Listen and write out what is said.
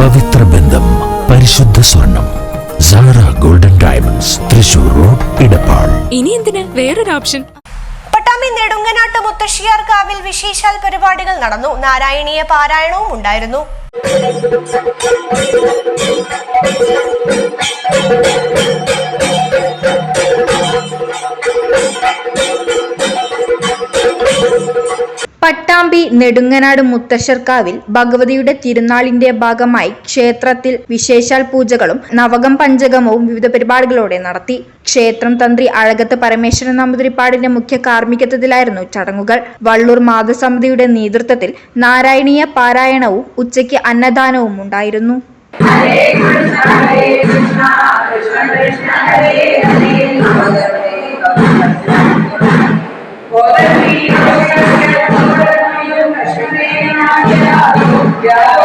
പവിത്ര ബന്ധം പരിശുദ്ധ സ്വർണം Sara golden diamonds Thrissur road Edappal ഇനി എന്തിന്? വേറൊരു ഓപ്ഷൻ. പട്ടാമ്പി നെടുങ്ങനാട്ട് മുത്തശ്ശിയാർക്കാവിൽ വിശേഷാൽ പരിപാടികൾ നടന്നു. നാരായണീയ പാരായണവും ഉണ്ടായിരുന്നു. പട്ടാമ്പി നെടുങ്ങനാട് മുത്തശ്ശർക്കാവിൽ ഭഗവതിയുടെ തിരുനാളിന്റെ ഭാഗമായി ക്ഷേത്രത്തിൽ വിശേഷാൽ പൂജകളും നവകം പഞ്ചകമവും വിവിധ പരിപാടികളോടെ നടത്തി. ക്ഷേത്രം തന്ത്രി അഴകത്ത് പരമേശ്വരൻ നമ്പൂതിരിപ്പാടിന്റെ മുഖ്യ കാർമ്മികത്വത്തിലായിരുന്നു ചടങ്ങുകൾ. വള്ളൂർ മാതസമിതിയുടെ നേതൃത്വത്തിൽ നാരായണീയ പാരായണവും ഉച്ചയ്ക്ക് അന്നദാനവും ഉണ്ടായിരുന്നു ോ. Yeah.